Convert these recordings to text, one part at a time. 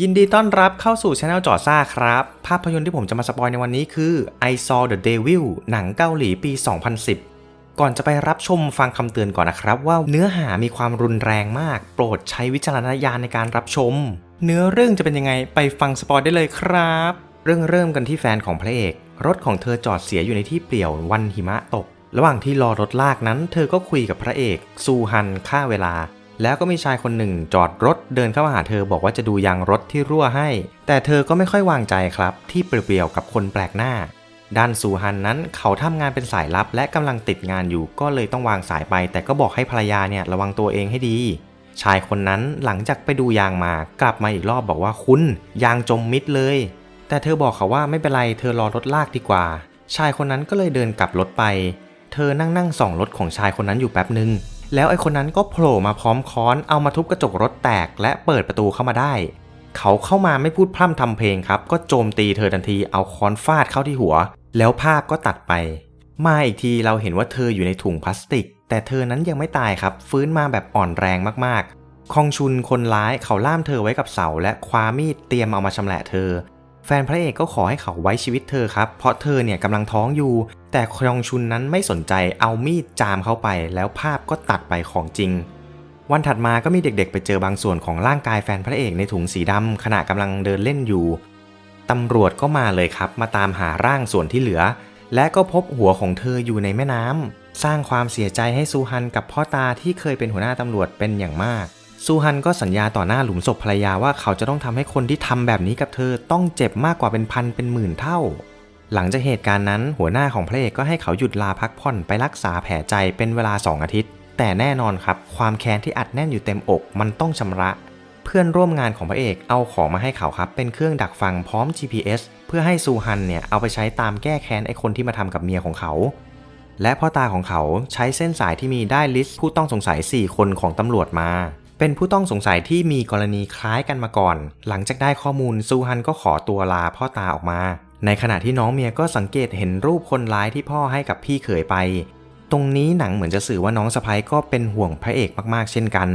ยินดีต้อนรับเข้าสู่ช anel จอซ่าครับ ภาพยนตร์ที่ผมจะมาสปอยในวันนี้คือ I Saw the Devil หนังเกาหลีปี 2010 ก่อนจะไปรับชมฟังคำเตือนก่อนนะครับ ว่าเนื้อหามีความรุนแรงมาก โปรดใช้วิจารณญาณในการรับชม เนื้อเรื่องจะเป็นยังไงไปฟังสปอยได้เลยครับ เรื่องเริ่มกันที่แฟนของพระเอก รถของเธอจอดเสียอยู่ในที่เปลี่ยววันหิมะตก ระหว่างที่รอรถลากนั้น เธอก็คุยกับพระเอกซูฮันค่าเวลา แล้วก็มีชายคนหนึ่งจอดรถเดินเข้ามาหาเธอบอกว่าจะดูยางรถที่รั่วให้ แต่เธอก็ไม่ค่อยวางใจครับ ที่เปลี่ยวๆกับคนแปลกหน้า ด้านซูฮันนั้นเขาทำงานเป็นสายลับ และกำลังติดงานอยู่ก็เลยต้องวางสายไป แต่ก็บอกให้ภรรยาเนี่ยระวังตัวเองให้ดี ชายคนนั้นหลังจากไปดูยางมากลับมาอีกรอบบอกว่าคุณยางจมมิดเลย แต่เธอบอกเขาว่าไม่เป็นไรเธอรอรถลากดีกว่า ชายคนนั้นก็เลยเดินกลับรถไป เธอนั่งนั่งส่องรถของชายคนนั้นอยู่แป๊บหนึ่ง แล้วไอ้คนนั้นก็โผล่มาพร้อมค้อนเอามาทุบกระจกรถแตกและเปิดประตูเข้ามาได้ เขาเข้ามาไม่พูดพร่ำทำเพลงครับ ก็โจมตีเธอทันทีเอาค้อนฟาดเข้าที่หัว แล้วภาพก็ตัดไป มาอีกทีเราเห็นว่าเธออยู่ในถุงพลาสติก แต่เธอนั้นยังไม่ตายครับ ฟื้นมาแบบอ่อนแรงมากๆคองชุนคนร้ายเขาล่ามเธอไว้กับเสาและคว้ามีดเตรียมเอามาชำแหละเธอ แฟนพระเอกก็ขอให้เขาไว้ชีวิตเธอครับ เพราะเธอเนี่ยกำลังท้องอยู่ แต่คยองชุนนั้นไม่สนใจเอามีดจามเข้าไป แล้วภาพก็ตัดไปของจริง วันถัดมาก็มีเด็กๆ ไปเจอบางส่วนของร่างกายแฟนพระเอกในถุงสีดำขณะกำลังเดินเล่นอยู่ตำรวจก็มาเลยครับ มาตามหาร่างส่วนที่เหลือ และก็พบหัวของเธออยู่ในแม่น้ำสร้างความเสียใจให้ซูฮันกับพ่อตาที่เคยเป็นหัวหน้าตำรวจเป็นอย่างมาก ซูฮันก็สัญญาต่อหน้าหลุมศพภรรยาว่าเขาจะต้องทำให้คนที่ทำแบบนี้กับเธอต้องเจ็บมากกว่าเป็นพันเป็นหมื่นเท่า หลังจากเหตุการณ์นั้นหัวหน้าของพระเอกก็ให้เขาหยุดลาพักผ่อนไปรักษาแผลใจเป็นเวลา 2 อาทิตย์ แต่แน่นอนครับ ความแค้นที่อัดแน่นอยู่เต็มอกมันต้องชำระ เพื่อนร่วมงานของพระเอกเอาของมาให้เขาครับ เป็นเครื่องดักฟังพร้อม GPS เพื่อให้ซูฮันเนี่ยเอาไปใช้ตามแก้แค้นไอ้คนที่มาทำกับเมียของเขาและพ่อตาของเขาใช้เส้นสายที่มีได้ลิสต์ผู้ต้องสงสัย 4 คนของตำรวจมา เป็นผู้ต้องสงสัยที่มีกรณีคล้ายกันมาก่อน หลังจากได้ข้อมูลซูฮันก็ขอตัวลาพ่อตาออกมา ในขณะที่น้องเมียก็สังเกตเห็นรูปคนร้ายที่พ่อให้กับพี่เขยไป ตรงนี้หนังเหมือนจะสื่อว่าน้องสะพ้ยก็เป็นห่วงพระเอกมากๆ เช่นกัน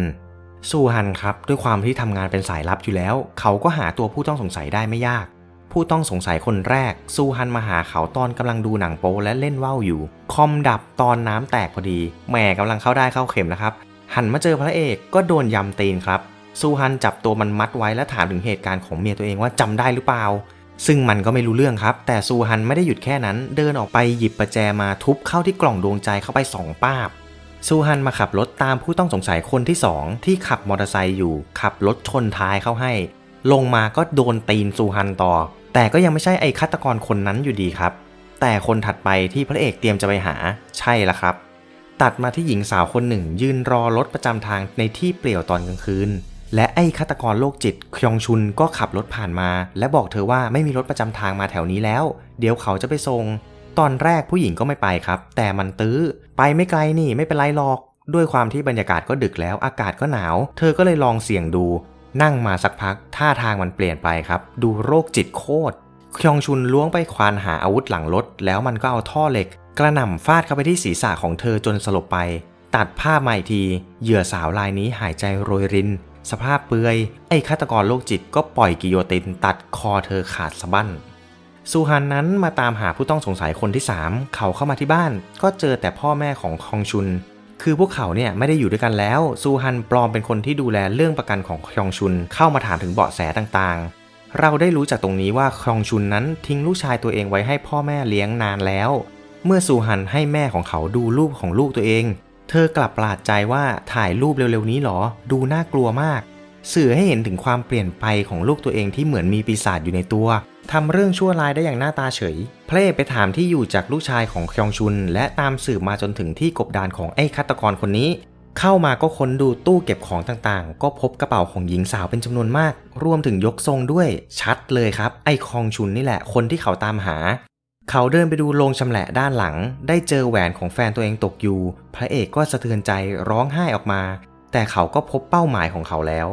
ซูฮันครับด้วยความที่ทำงานเป็นสายลับอยู่แล้ว เขาก็หาตัวผู้ต้องสงสัยได้ไม่ยาก ผู้ต้องสงสัยคนแรกซูฮันมาหาเขาตอนกำลังดูหนังโป๊และเล่นว่าวอยู่ คอมดับตอนน้ำแตกพอดีแหม่กำลังเข้าได้เข้าเข็มนะครับ หันมาเจอพระเอกก็โดนยำตีนครับ ซูฮันจับตัวมันมัดไว้และถามถึงเหตุการณ์ของเมียตัวเองว่าจำได้หรือเปล่า ซึ่งมันก็ไม่รู้เรื่องครับ แต่ซูฮันไม่ได้หยุดแค่นั้น เดินออกไปหยิบประแจมาทุบเข้าที่กล่องดวงใจเข้าไปสองป้าบ ซูฮันมาขับรถตามผู้ต้องสงสัยคนที่ 2 ที่ขับมอเตอร์ไซค์อยู่ ขับรถชนท้ายเข้าให้ ลงมาก็โดนตีนซูฮันต่อ แต่ก็ยังไม่ใช่ไอ้ฆาตกรคนนั้นอยู่ดีครับ แต่คนถัดไปที่พระเอกเตรียมจะไปหา ใช่ละครับ ตัดมาที่หญิงสาวคนหนึ่ง ยืนรอรถประจำทางในที่เปลี่ยวตอนกลางคืน และไอ้ฆาตกรโรคจิตคยองชุนก็ขับรถผ่านมา และบอกเธอว่าไม่มีรถประจำทางมาแถวนี้แล้ว เดี๋ยวเขาจะไปส่งตอนแรกผู้หญิงก็ไม่ไปครับ แต่มันตื้อ ไปไม่ไกลนี่ไม่เป็นไรหรอก ด้วยความที่บรรยากาศก็ดึกแล้วอากาศก็หนาว เธอก็เลยลองเสี่ยงดู นั่งมาสักพักท่าทางมันเปลี่ยนไปครับ ดูโรคจิตโคตร คยองชุนล้วงไปควานหาอาวุธหลังรถ แล้วมันก็เอาท่อเหล็ก กระหน่ำฟาดเข้าไปที่ศีรษะของเธอจนสลบไป ตัดภาพมาอีกที เหยื่อสาวรายนี้หายใจโรยริน สภาพเปลือย ไอ้ฆาตกรโรคจิตก็ปล่อยกิโยติน ตัดคอเธอขาดสะบั้นซูฮันนั้นมาตามหาผู้ต้องสงสัยคนที่ 3 เขาเข้ามาที่บ้าน ก็เจอแต่พ่อแม่ของคองชุน คือพวกเขาเนี่ยไม่ได้อยู่ด้วยกันแล้ว ซูฮันปลอมเป็นคนที่ดูแลเรื่องประกันของคองชุนเข้ามาถามถึงเบาะแสต่าง เราได้รู้จากตรงนี้ว่าคยองชุนนั้นทิ้งลูกชายตัวเองไว้ให้พ่อแม่เลี้ยงนานแล้ว เมื่อซูฮันให้แม่ของเขาดูรูปของลูกตัวเอง เธอกลับประหลาดใจว่าถ่ายรูปเร็วๆนี้หรอ ดูน่ากลัวมาก สื่อให้เห็นถึงความเปลี่ยนไปของลูกตัวเองที่เหมือนมีปีศาจอยู่ในตัวทำเรื่องชั่วร้ายได้อย่างหน้าตาเฉยพระเอกไปถามที่อยู่จากลูกชายของคยองชุน และตามสืบมาจนถึงที่กบดานของไอ้ฆาตกรคนนี้ เข้ามาก็ค้นดูตู้เก็บของต่างๆ ก็พบกระเป๋าของหญิงสาวเป็นจำนวนมาก รวมถึงยกทรงด้วยชัดเลยครับ ไอ้คองชุนนี่แหละคนที่เขาตามหา เขาเดินไปดูโรงชำแหละด้านหลัง ได้เจอแหวนของแฟนตัวเองตกอยู่ พระเอกก็สะเทือนใจร้องไห้ออกมา แต่เขาก็พบเป้าหมายของเขาแล้ว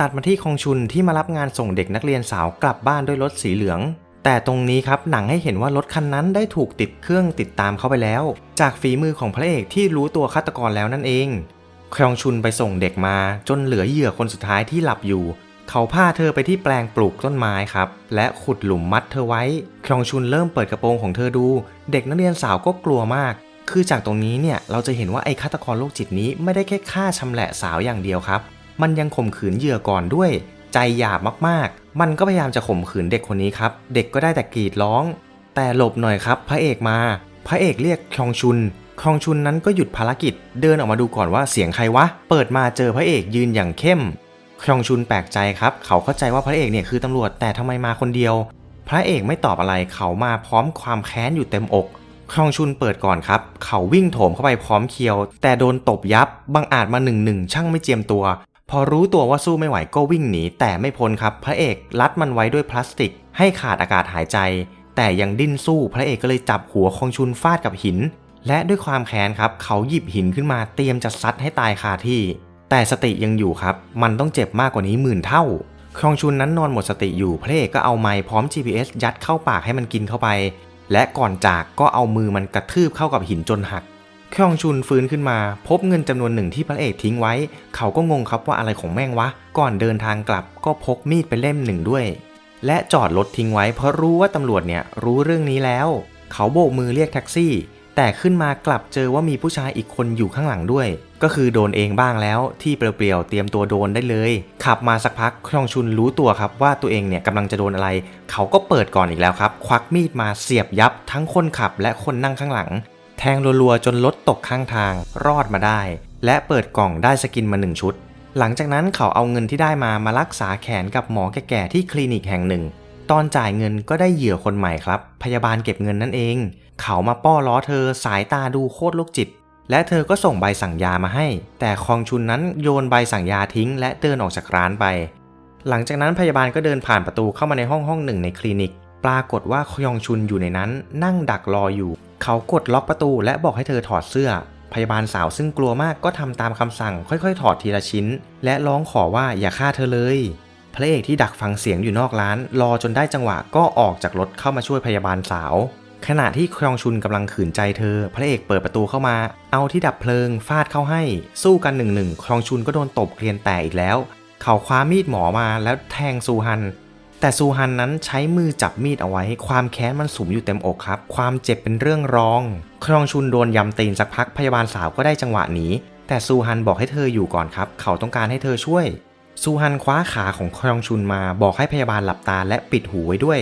ตัดมาที่คองชุนที่มารับงานส่งเด็กนักเรียนสาวกลับบ้านด้วยรถสีเหลืองแต่ตรงนี้ครับหนังให้เห็นว่ารถคันนั้นได้ถูกติดเครื่องติดตามเข้าไปแล้ว จากฝีมือของพระเอกที่รู้ตัวฆาตกรแล้วนั่นเอง คยองชุนไปส่งเด็กมาจนเหลือเหยื่อคนสุดท้ายที่หลับอยู่ เขาพาเธอไปที่แปลงปลูกต้นไม้ครับ และขุดหลุมมัดเธอไว้คยองชุนเริ่มเปิดกระโปรงของเธอดู เด็กนักเรียนสาวก็กลัวมาก คือจากตรงนี้เนี่ยเราจะเห็นว่าไอ้ฆาตกรโรคจิตนี้ไม่ได้แค่ฆ่าชำแหละสาวอย่างเดียวครับ มันยังข่มขืนเหยื่อก่อนด้วย ใจหยาบมากๆ มันก็พยายามจะข่มขืนเด็กคนนี้ครับ เด็กก็ได้แต่กรีดร้อง แต่หลบหน่อยครับ พระเอกมา พระเอกเรียกคยองชุน คองชุนนั้นก็หยุดภารกิจเดินออกมาดูก่อนว่าเสียงใครวะ เปิดมาเจอพระเอกยืนอย่างเข้ม คองชุนแปลกใจครับ เขาเข้าใจว่าพระเอกเนี่ยคือตำรวจแต่ทำไมมาคนเดียว พระเอกไม่ตอบอะไรเขามาพร้อมความแค้นอยู่เต็มอกคองชุนเปิดก่อนครับ เขาวิ่งโถมเข้าไปพร้อมเคียว แต่โดนตบยับ บังอาจมาหนึ่งหนึ่งช่างไม่เจียมตัว พอรู้ตัวว่าสู้ไม่ไหวก็วิ่งหนีแต่ไม่พ้นครับ พระเอกรัดมันไว้ด้วยพลาสติก ให้ขาดอากาศหายใจ แต่ยังดิ้นสู้พระเอกก็เลยจับหัวคองชุนฟาดกับหิน และด้วยความแค้นครับเขาหยิบหินขึ้นมาเตรียมจะซัดให้ตายคาที่ แต่สติยังอยู่ครับ มันต้องเจ็บมากกว่านี้หมื่นเท่าคยองชุนนั้นนอนหมดสติอยู่พระเอกก็เอาไม้พร้อม GPS ยัดเข้าปากให้มันกินเข้าไป และก่อนจากก็เอามือมันกระทืบเข้ากับหินจนหักคยองชุนฟื้นขึ้นมา พบเงินจำนวนหนึ่งที่พระเอกทิ้งไว้ เขาก็งงครับว่าอะไรของแม่งวะ ก่อนเดินทางกลับก็พกมีดไปเล่มหนึ่งด้วย และจอดรถทิ้งไว้เพราะรู้ว่าตำรวจเนี่ยรู้เรื่องนี้แล้ว เขาโบกมือเรียกแท็กซี่ แต่ขึ้นมากลับเจอว่ามีผู้ชายอีกคนอยู่ข้างหลังด้วย ก็คือโดนเองบ้างแล้วที่เปลี่ยวๆเตรียมตัวโดนได้เลย ขับมาสักพักคยองชุนรู้ตัวครับว่าตัวเองเนี่ยกำลังจะโดนอะไร เขาก็เปิดก่อนอีกแล้วครับ ควักมีดมาเสียบยับทั้งคนขับและคนนั่งข้างหลัง แทงรัวๆจนรถตกข้างทาง รอดมาได้ และเปิดกล่องได้สกินมาหนึ่งชุด หลังจากนั้นเขาเอาเงินที่ได้มามารักษาแขนกับหมอแก่ๆที่คลินิกแห่งหนึ่ง ตอนจ่ายเงินก็ได้เหยื่อคนใหม่ครับ พยาบาลเก็บเงินนั่นเอง เขามาป้อล้อเธอสายตาดูโคตรโรคจิต และเธอก็ส่งใบสั่งยามาให้ แต่คองชุนนั้นโยนใบสั่งยาทิ้ง และเดินออกจากร้านไป หลังจากนั้นพยาบาลก็เดินผ่านประตูเข้ามาในห้องห้องหนึ่งในคลินิก ปรากฏว่าคยองชุนอยู่ในนั้น นั่งดักรออยู่ เขากดล็อกประตูและบอกให้เธอถอดเสื้อ พยาบาลสาวซึ่งกลัวมากก็ทำตามคำสั่ง ค่อย ๆ ถอดทีละชิ้น และร้องขอว่าอย่าฆ่าเธอเลยพระเอกที่ดักฟังเสียงอยู่นอกร้าน รอจนได้จังหวะก็ออกจากรถเข้ามาช่วยพยาบาลสาว ขณะที่คยองชุนกำลังขืนใจเธอ พระเอกเปิดประตูเข้ามา เอาที่ดับเพลิงฟาดเข้าให้ สู้กันหนึ่งหนึ่งคยองชุนก็โดนตบเกลียนแตกอีกแล้ว เขาคว้ามีดหมอมาแล้วแทงซูฮัน แต่ซูฮันนั้นใช้มือจับมีดเอาไว้ ความแค้นมันสุมอยู่เต็มอกครับ ความเจ็บเป็นเรื่องร้องครองชุนโดนยำตีนสักพักพยาบาลสาวก็ได้จังหวะหนีแต่ซูฮันบอกให้เธออยู่ก่อนครับ เขาต้องการให้เธอช่วยซูฮันคว้าขาของครองชุนมาบอกให้พยาบาลหลับตาและปิดหูไว้ด้วย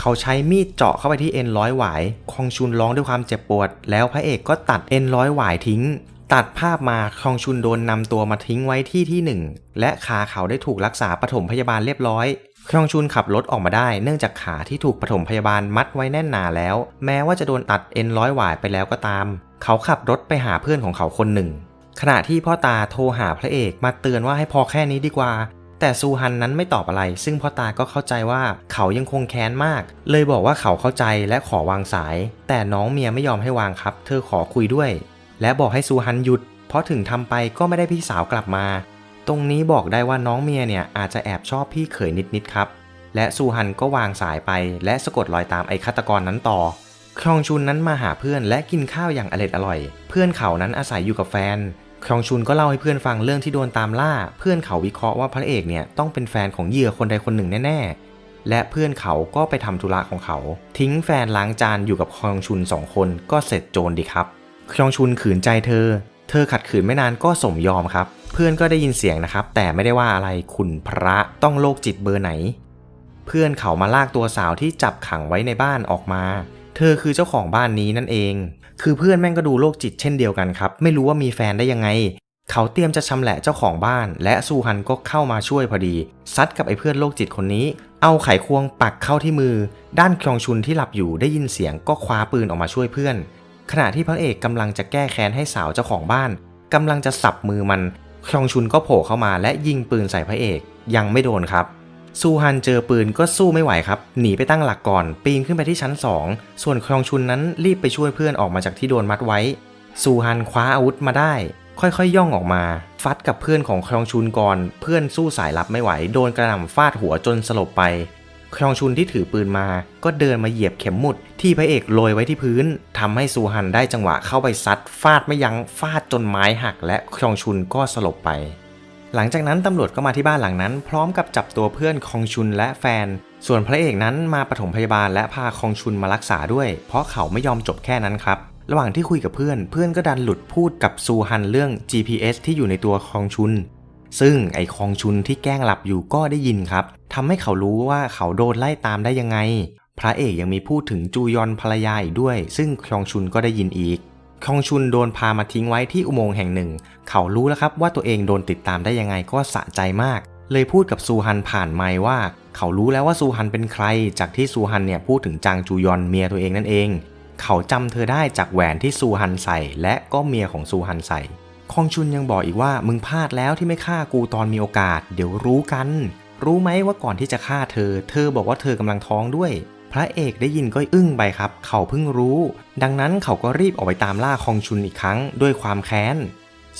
เขาใช้มีดเจาะเข้าไปที่เอ็นร้อยหวาย คองชุนร้องด้วยความเจ็บปวด แล้วพระเอกก็ตัดเอ็นร้อยหวายทิ้ง ตัดภาพมาคองชุนโดนนำตัวมาทิ้งไว้ที่ที่หนึ่งและขาเขาได้ถูกรักษาปฐมพยาบาลเรียบร้อยคองชุนขับรถออกมาได้เนื่องจากขาที่ถูกปฐมพยาบาลมัดไว้แน่นหนาแล้ว แม้ว่าจะโดนตัดเอ็นร้อยหวายไปแล้วก็ตาม เขาขับรถไปหาเพื่อนของเขาคนหนึ่ง ขณะที่พ่อตาโทรหาพระเอกมาเตือนว่าให้พอแค่นี้ดีกว่า แต่ซูฮันนั้นไม่ตอบอะไร ซึ่งพ่อตาก็เข้าใจว่าเขายังคงแค้นมาก เลยบอกว่าเขาเข้าใจและขอวางสาย แต่น้องเมียไม่ยอมให้วางครับ เธอขอคุยด้วย และบอกให้ซูฮันหยุด เพราะถึงทำไปก็ไม่ได้พี่สาวกลับมา ตรงนี้บอกได้ว่าน้องเมียเนี่ยอาจจะแอบชอบพี่เขยนิดๆครับ และซูฮันก็วางสายไป และสะกดรอยตามไอ้ฆาตกรนั้นต่อคยองชุนนั้นมาหาเพื่อนและกินข้าวอย่างอร็ดอร่อย เพื่อนเขานั้นอาศัยอยู่กับแฟน คยองชุนก็เล่าให้เพื่อนฟังเรื่องที่โดนตามล่า เพื่อนเขาวิเคราะห์ว่าพระเอกเนี่ยต้องเป็นแฟนของเหยื่อคนใดคนหนึ่งแน่ๆ และเพื่อนเขาก็ไปทำธุระของเขา ทิ้งแฟนล้างจานอยู่กับคยองชุนสองคนก็เสร็จโจรดีครับคยองชุนขืนใจเธอ เธอขัดขืนไม่นานก็สมยอมครับ เพื่อนก็ได้ยินเสียงนะครับ แต่ไม่ได้ว่าอะไรคุณพระต้องโรคจิตเบอร์ไหน เพื่อนเขามาลากตัวสาวที่จับขังไว้ในบ้านออกมา เธอคือเจ้าของบ้านนี้นั่นเอง คือเพื่อนแม่งก็ดูโรคจิตเช่นเดียวกันครับ ไม่รู้ว่ามีแฟนได้ยังไง เขาเตรียมจะชำแหละเจ้าของบ้าน และซูฮันก็เข้ามาช่วยพอดี ซัดกับไอ้เพื่อนโรคจิตคนนี้ เอาไขควงปักเข้าที่มือ ด้านคยองชุนที่หลับอยู่ได้ยินเสียงก็คว้าปืนออกมาช่วยเพื่อน ขณะที่พระเอกกำลังจะแก้แค้นให้สาวเจ้าของบ้านกำลังจะสับมือมันคยองชุนก็โผล่เข้ามาและยิงปืนใส่พระเอก ยังไม่โดนครับ ซูฮันเจอปืนก็สู้ไม่ไหวครับ หนีไปตั้งหลักก่อน ปีนขึ้นไปที่ชั้น 2 ส่วนคยองชุนนั้นรีบไปช่วยเพื่อนออกมาจากที่โดนมัดไว้ ซูฮันคว้าอาวุธมาได้ ค่อยๆย่องออกมา ฟัดกับเพื่อนของคยองชุนก่อน เพื่อนสู้สายลับไม่ไหว โดนกระหน่ำฟาดหัวจนสลบไปคยองชุนที่ถือปืนมา ก็เดินมาเหยียบเข็มหมุด ที่พระเอกโรยไว้ที่พื้นทำให้ซูฮันได้จังหวะเข้าไปซัด ฟาดไม่ยัง้ง ฟาดจนไม้หัก และคยองชุนก็สลบไป หลังจากนั้นตำรวจก็มาที่บ้านหลังนั้น พร้อมกับจับตัวเพื่อนคองชุนและแฟน ส่วนพระเอกนั้นมาปฐมพยาบาลและพาคองชุนมารักษาด้วย เพราะเขาไม่ยอมจบแค่นั้นครับ ระหว่างที่คุยกับเพื่อน เพื่อนก็ดันหลุดพูดกับซูฮันเรื่อง GPS ที่อยู่ในตัวคองชุน ซึ่งไอคองชุนที่แกล้งหลับอยู่ก็ได้ยินครับทำให้เขารู้ว่าเขาโดนไล่ตามได้ยังไง พระเอกยังมีพูดถึงจูยอนภรรยาอีกด้วย ซึ่งคองชุนก็ได้ยินอีก คองชุนโดนพามาทิ้งไว้ที่อุโมงค์แห่งหนึ่ง เขารู้แล้วครับว่าตัวเองโดนติดตามได้ยังไงก็สะใจมาก เลยพูดกับซูฮันผ่านไมว่า เขารู้แล้วว่าซูฮันเป็นใคร จากที่ซูฮันเนี่ยพูดถึงจางจูยอนเมียตัวเองนั่นเอง เขาจำเธอได้จากแหวนที่ซูฮันใส่ และก็เมียของซูฮันใส่ คองชุนยังบอกอีกว่ามึงพลาดแล้วที่ไม่ฆ่ากูตอนมีโอกาส เดี๋ยวรู้กัน รู้ไหมว่าก่อนที่จะฆ่าเธอ เธอบอกว่าเธอกำลังท้องด้วย พระเอกได้ยินก็อึ้งไปครับ เขาเพิ่งรู้ ดังนั้นเขาก็รีบออกไปตามล่าคองชุนอีกครั้งด้วยความแค้น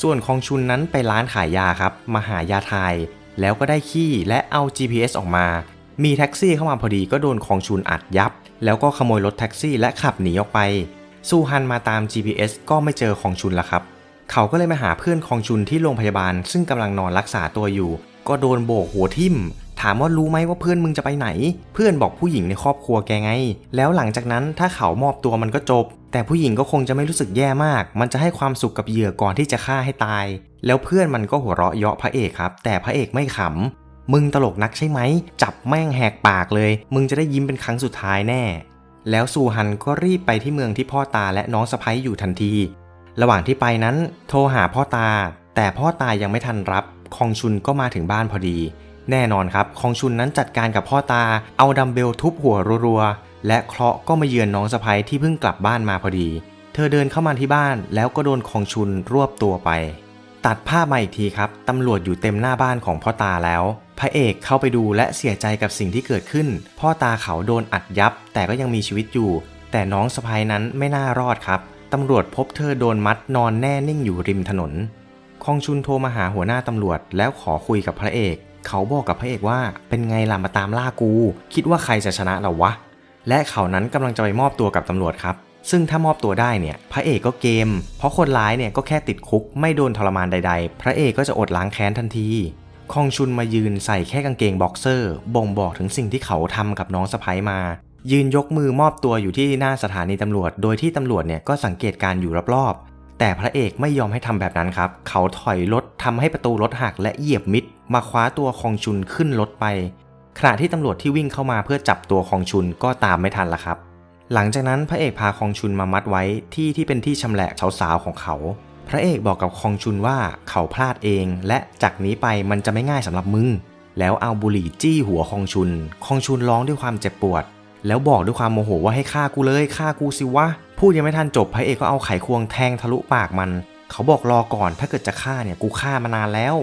ส่วนคองชุนนั้นไปร้านขายยาครับมาหายาไทายแล้วก็ได้ขี้และเอา GPS ออกมา มีแท็กซี่เข้ามาพอดีก็โดนคองชุนอัดยับ แล้วก็ขโมยรถแท็กซี่และขับหนีออกไป ซูฮันมาตาม GPS ก็ไม่เจอคองชุนละครับ เขาก็เลยมาหาเพื่อนคองชุนที่โรงพยาบาล ซึ่งกำลังนอนรักษาตัวอยู่ ก็โดนโบกหัวทิ่ม ถามว่ารู้ไหมว่าเพื่อนมึงจะไปไหน เพื่อนบอกผู้หญิงในครอบครัวแกไง แล้วหลังจากนั้นถ้าเขามอบตัวมันก็จบ แต่ผู้หญิงก็คงจะไม่รู้สึกแย่มาก มันจะให้ความสุขกับเหยื่อก่อนที่จะฆ่าให้ตาย แล้วเพื่อนมันก็หัวเราะเยาะพระเอกครับ แต่พระเอกไม่ขำ มึงตลกนักใช่ไหม จับแม่งแหกปากเลย มึงจะได้ยิ้มเป็นครั้งสุดท้ายแน่ แล้วซูฮันก็รีบไปที่เมืองที่พ่อตาและน้องสะพ้ยอยู่ทันที ระหว่างที่ไปนั้น โทรหาพ่อตา แต่พ่อตายังไม่ทันรับ คองชุนก็มาถึงบ้านพอดี แน่นอนครับ คองชุนนั้นจัดการกับพ่อตา เอาดัมเบลทุบหัวรัวๆ และเคราะห์ก็มาเยือนน้องสะพ้ยที่เพิ่งกลับบ้านมาพอดี เธอเดินเข้ามาที่บ้าน แล้วก็โดนคองชุนรวบตัวไป ตัดภาพมาอีกทีครับ ตำรวจอยู่เต็มหน้าบ้านของพ่อตาแล้ว พระเอกเข้าไปดูและเสียใจกับสิ่งที่เกิดขึ้น พ่อตาเขาโดนอัดยับ แต่ก็ยังมีชีวิตอยู่ แต่น้องสะพ้ยนั้นไม่น่ารอดครับตำรวจพบเธอโดนมัดนอนแน่นิ่งอยู่ริมถนน คองชุนโทรมาหาหัวหน้าตำรวจ แล้วขอคุยกับพระเอก เขาบอกกับพระเอกว่า เป็นไงล่ะมาตามล่ากู คิดว่าใครจะชนะเราวะ และเขานั้นกำลังจะไปมอบตัวกับตำรวจครับ ซึ่งถ้ามอบตัวได้เนี่ย พระเอกก็เกม เพราะคนร้ายเนี่ยก็แค่ติดคุกไม่โดนทรมานใด ๆ พระเอกก็จะอดล้างแค้นทันที คองชุนมายืนใส่แค่กางเกงบ็อกเซอร์ บ่งบอกถึงสิ่งที่เขาทำกับน้องสะพ้ยมายืนยกมือมอบตัวอยู่ที่หน้าสถานีตำรวจ โดยที่ตำรวจเนี่ยก็สังเกตการ์อยู่รอบ แต่พระเอกไม่ยอมให้ทำแบบนั้นครับ เขาถอยรถทำให้ประตูรถหักและเหยียบมิด มาคว้าตัวคองชุนขึ้นรถไป ขณะที่ตำรวจที่วิ่งเข้ามาเพื่อจับตัวคองชุนก็ตามไม่ทันละครับ หลังจากนั้นพระเอกพาคองชุนมามัดไว้ที่ที่เป็นที่ชำแหละสาวๆของเขา พระเอกบอกกับคองชุนว่าเขาพลาดเอง และจากนี้ไปมันจะไม่ง่ายสำหรับมึง แล้วเอาบุหรี่จี้หัวคองชุน คองชุนร้องด้วยความเจ็บปวด แล้วบอกด้วยความโมโหว่าให้ฆ่ากูเลยฆ่ากูสิวะพูดยังไม่ทันจบพระเอกก็เอาไขควงแทงทะลุปากมัน เขาบอกรอก่อนถ้าเกิดจะฆ่าเนี่ยกูฆ่ามานานแล้ว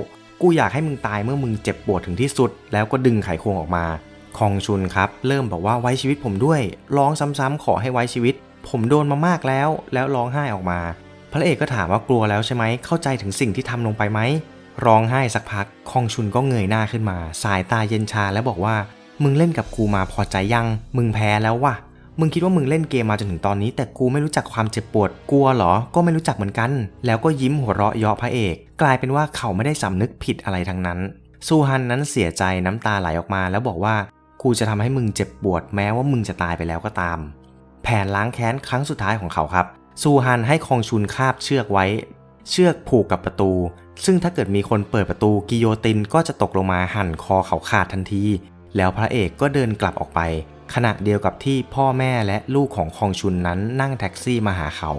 กูอยากให้มึงตายเมื่อมึงเจ็บปวดถึงที่สุด แล้วก็ดึงไขควงออกมาคองชุนครับเริ่มบอกว่าไว้ชีวิตผมด้วยร้องซ้ำๆขอให้ไว้ชีวิต ผมโดนมามากแล้ว แล้วร้องไห้ออกมา พระเอกก็ถามว่ากลัวแล้วใช่ไหมเข้าใจถึงสิ่งที่ทำลงไปไหมร้องไห้สักพักคองชุนก็เงยหน้าขึ้นมา สายตาเย็นชาแล้วบอกว่า มึงเล่นกับกูมาพอใจยัง มึงแพ้แล้ววะมึงคิดว่ามึงเล่นเกมมาจนถึงตอนนี้ แต่กูไม่รู้จักความเจ็บปวด กลัวเหรอ ก็ไม่รู้จักเหมือนกัน แล้วก็ยิ้มหัวเราะเยาะพระเอก กลายเป็นว่าเขาไม่ได้สำนึกผิดอะไรทั้งนั้น ซูฮันนั้นเสียใจน้ำตาไหลออกมาแล้วบอกว่า กูจะทำให้มึงเจ็บปวดแม้ว่ามึงจะตายไปแล้วก็ตาม แผนล้างแค้นครั้งสุดท้ายของเขาครับ ซูฮันให้คองชุนคาบเชือกไว้ เชือกผูกกับประตู ซึ่งถ้าเกิดมีคนเปิดประตูกิโยตินก็จะตกลงมาหั่นคอเขาขาดทันที แล้วพระเอกก็เดินกลับออกไป ขณะเดียวกับที่พ่อแม่และลูกของคองชุนนั้นนั่งแท็กซี่มาหาเขา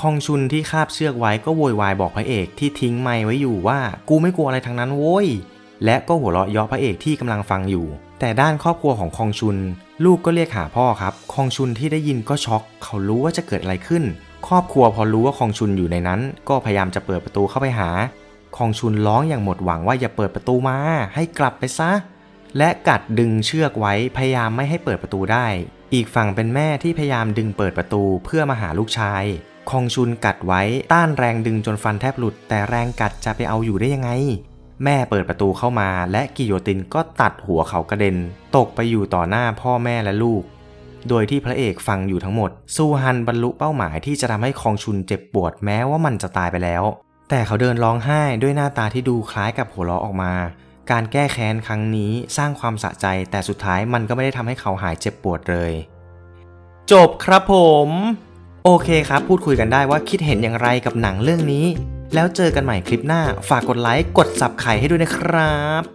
คองชุนที่คาบเชือกไว้ก็โวยวายบอกพระเอกที่ทิ้งไม้ไว้อยู่ว่า กูไม่กลัวอะไรทั้งนั้นโว้ย และก็หัวเราะเยาะพระเอกที่กำลังฟังอยู่ แต่ด้านครอบครัวของคองชุน ลูกก็เรียกหาพ่อครับ คองชุนที่ได้ยินก็ช็อก เขารู้ว่าจะเกิดอะไรขึ้น ครอบครัวพอรู้ว่าคองชุนอยู่ในนั้น ก็พยายามจะเปิดประตูเข้าไปหา คองชุนร้องอย่างหมดหวังว่าอย่าเปิดประตูมา ให้กลับไปซะ และกัดดึงเชือกไว้พยายามไม่ให้เปิดประตูได้ อีกฝั่งเป็นแม่ที่พยายามดึงเปิดประตูเพื่อมาหาลูกชาย คองชุนกัดไว้ต้านแรงดึงจนฟันแทบหลุด แต่แรงกัดจะไปเอาอยู่ได้ยังไง แม่เปิดประตูเข้ามา และกิโยตินก็ตัดหัวเขากระเด็น ตกไปอยู่ต่อหน้าพ่อแม่และลูก โดยที่พระเอกฟังอยู่ทั้งหมด ซูฮันบรรลุเป้าหมายที่จะทำให้คองชุนเจ็บปวดแม้ว่ามันจะตายไปแล้ว แต่เขาเดินร้องไห้ด้วยหน้าตาที่ดูคล้ายกับหัวเราะออกมา การแก้แค้นครั้งนี้สร้างความสะใจแต่สุดท้ายมันก็ไม่ได้ทำให้เขาหายเจ็บปวดเลย จบครับผม โอเคครับ พูดคุยกันได้ว่าคิดเห็นอย่างไรกับหนังเรื่องนี้ แล้วเจอกันใหม่คลิปหน้า ฝากกดไลค์ กดสับไข่ให้ด้วยนะครับ